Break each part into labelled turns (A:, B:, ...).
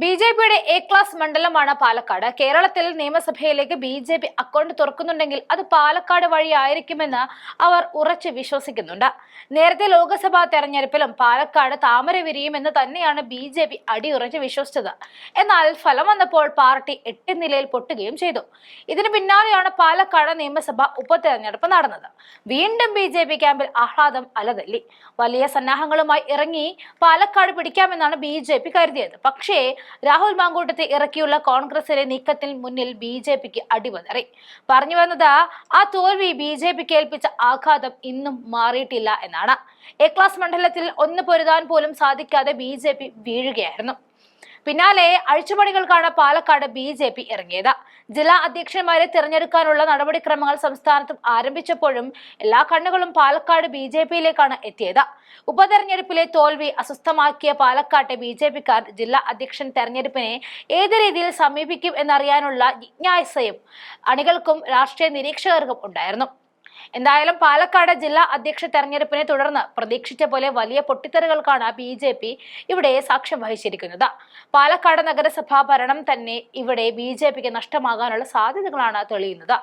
A: B J പിയുടെ A class മണ്ഡലമാണ് പാലക്കാട്. കേരളത്തിൽ നിയമസഭയിലേക്ക് ബി ജെ പി അക്കൗണ്ട് തുറക്കുന്നുണ്ടെങ്കിൽ അത് പാലക്കാട് വഴിയായിരിക്കുമെന്ന് അവർ ഉറച്ചു വിശ്വസിക്കുന്നുണ്ട്. നേരത്തെ ലോക്സഭാ തെരഞ്ഞെടുപ്പിലും പാലക്കാട് താമര വിരിയുമെന്ന് തന്നെയാണ് ബി ജെ പി അടിയുറച്ച് വിശ്വസിച്ചത്. എന്നാൽ ഫലം വന്നപ്പോൾ പാർട്ടി എട്ട് നിലയിൽ പൊട്ടുകയും ചെയ്തു. ഇതിനു പിന്നാലെയാണ് പാലക്കാട് നിയമസഭാ ഉപതെരഞ്ഞെടുപ്പ് നടന്നത്. വീണ്ടും ബി ജെ പി ക്യാമ്പിൽ ആഹ്ലാദം അലതല്ലി. വലിയ സന്നാഹങ്ങളുമായി ഇറങ്ങി പാലക്കാട് പിടിക്കാമെന്നാണ് ബി ജെ പി കരുതിയത്. പക്ഷേ രാഹുൽ മാങ്കൂട്ടത്തെ ഇറക്കിയുള്ള കോൺഗ്രസിലെ നീക്കത്തിൽ മുന്നിൽ ബി ജെ പിക്ക് അടിപതറി പറഞ്ഞു വന്നത് ആ തോൽവി ബി ജെ പിക്ക് ഏൽപ്പിച്ച ആഘാതം ഇന്നും മാറിയിട്ടില്ല എന്നാണ്. എ ക്ലാസ് മണ്ഡലത്തിൽ ഒന്ന് പൊരുതാൻ പോലും സാധിക്കാതെ ബി ജെ പി വീഴുകയായിരുന്നു. പിന്നാലെ അഴിച്ചുപണികൾക്കാണ് പാലക്കാട് ബി ജെ പി ഇറങ്ങിയത്. ജില്ലാ അധ്യക്ഷന്മാരെ തിരഞ്ഞെടുക്കാനുള്ള നടപടിക്രമങ്ങൾ സംസ്ഥാനത്തും ആരംഭിച്ചപ്പോഴും എല്ലാ കണ്ണുകളും പാലക്കാട് ബി ജെ പിയിലേക്കാണ് എത്തിയത്. ഉപതെരഞ്ഞെടുപ്പിലെ തോൽവി അസ്വസ്ഥമാക്കിയ പാലക്കാട്ടെ ബി ജെ പിക്കാർ ജില്ലാ അധ്യക്ഷൻ തെരഞ്ഞെടുപ്പിനെ ഏത് രീതിയിൽ സമീപിക്കും എന്നറിയാനുള്ള ജിജ്ഞാസയും അണികൾക്കും രാഷ്ട്രീയ നിരീക്ഷകർക്കും ഉണ്ടായിരുന്നു. എന്തായാലും പാലക്കാട് ജില്ലാ അധ്യക്ഷ തെരഞ്ഞെടുപ്പിനെ തുടർന്ന് പ്രതീക്ഷിച്ച പോലെ വലിയ പൊട്ടിത്തെറികൾക്കാണ് ബി ജെ പി ഇവിടെ സാക്ഷ്യം വഹിച്ചിരിക്കുന്നത്. പാലക്കാട് നഗരസഭാ ഭരണം തന്നെ ഇവിടെ ബി ജെ പിക്ക് നഷ്ടമാകാനുള്ള സാധ്യതകളാണ് തെളിയുന്നത്.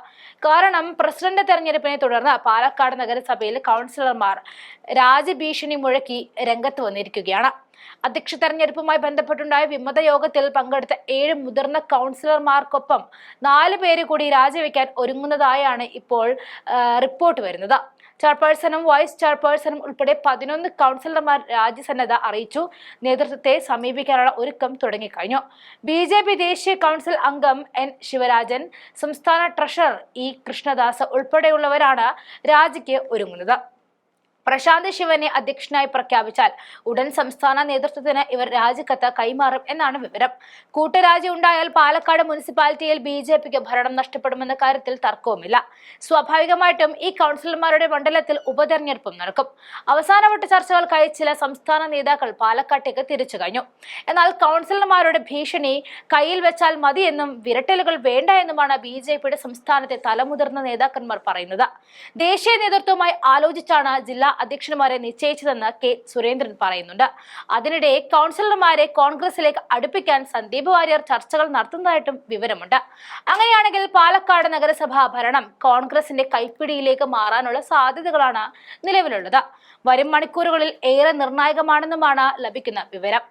A: കാരണം പ്രസിഡന്റ് തെരഞ്ഞെടുപ്പിനെ തുടർന്ന് പാലക്കാട് നഗരസഭയിൽ കൗൺസിലർമാർ രാജ്യഭീഷണി മുഴക്കി രംഗത്ത് വന്നിരിക്കുകയാണ്. അധ്യക്ഷ തെരഞ്ഞെടുപ്പുമായി ബന്ധപ്പെട്ടുണ്ടായ വിമത യോഗത്തിൽ പങ്കെടുത്ത ഏഴ് മുതിർന്ന കൗൺസിലർമാർക്കൊപ്പം നാല് പേര് കൂടി രാജിവെക്കാൻ ഒരുങ്ങുന്നതായാണ് ഇപ്പോൾ റിപ്പോർട്ട് വരുന്നത്. ചെയർപേഴ്സണും വൈസ് ചെയർപേഴ്സണും ഉൾപ്പെടെ പതിനൊന്ന് കൗൺസിലർമാർ രാജ്യസന്നദ്ധ അറിയിച്ചു. നേതൃത്വത്തെ സമീപിക്കാനുള്ള ഒരുക്കം തുടങ്ങിക്കഴിഞ്ഞു. ബി ജെ പി ദേശീയ കൗൺസിൽ അംഗം എൻ ശിവരാജൻ സംസ്ഥാന ട്രഷറർ ഇ കൃഷ്ണദാസ് ഉൾപ്പെടെയുള്ളവരാണ് രാജിക്ക് ഒരുങ്ങുന്നത്. പ്രശാന്ത് ശിവനെ അധ്യക്ഷനായി പ്രഖ്യാപിച്ചാൽ ഉടൻ സംസ്ഥാന നേതൃത്വത്തിന് ഇവർ രാജിക്കത്ത് കൈമാറും എന്നാണ് വിവരം. കൂട്ടരാജി ഉണ്ടായാൽ പാലക്കാട് മുനിസിപ്പാലിറ്റിയിൽ ബി ജെ പിക്ക് ഭരണം നഷ്ടപ്പെടുമെന്ന കാര്യത്തിൽ തർക്കവുമില്ല. സ്വാഭാവികമായിട്ടും ഈ കൗൺസിലർമാരുടെ മണ്ഡലത്തിൽ ഉപതെരഞ്ഞെടുപ്പും നടക്കും. അവസാനവട്ട ചർച്ചകൾക്കായി ചില സംസ്ഥാന നേതാക്കൾ പാലക്കാട്ടേക്ക് തിരിച്ചു കഴിഞ്ഞു. എന്നാൽ കൗൺസിലർമാരുടെ ഭീഷണി കയ്യിൽ വെച്ചാൽ മതിയെന്നും വിരട്ടലുകൾ വേണ്ട എന്നുമാണ് ബി ജെ പിയുടെ സംസ്ഥാനത്തെ തലമുതിർന്ന നേതാക്കന്മാർ പറയുന്നത്. ദേശീയ നേതൃത്വവുമായി ആലോചിച്ചാണ് ജില്ലാ അധ്യക്ഷന്മാരെ നിശ്ചയിച്ചതെന്ന് കെ സുരേന്ദ്രൻ പറയുന്നുണ്ട്. അതിനിടെ കൗൺസിലർമാരെ കോൺഗ്രസിലേക്ക് അടുപ്പിക്കാൻ സന്ദീപ് വാര്യർ ചർച്ചകൾ നടത്തുന്നതായിട്ടും വിവരമുണ്ട്. അങ്ങനെയാണെങ്കിൽ പാലക്കാട് നഗരസഭാ ഭരണം കോൺഗ്രസിന്റെ കൈപ്പിടിയിലേക്ക് മാറാനുള്ള സാധ്യതകളാണ് നിലവിലുള്ളത്. വരും മണിക്കൂറുകളിൽ ഏറെ നിർണായകമാണെന്നുമാണ് ലഭിക്കുന്ന വിവരം.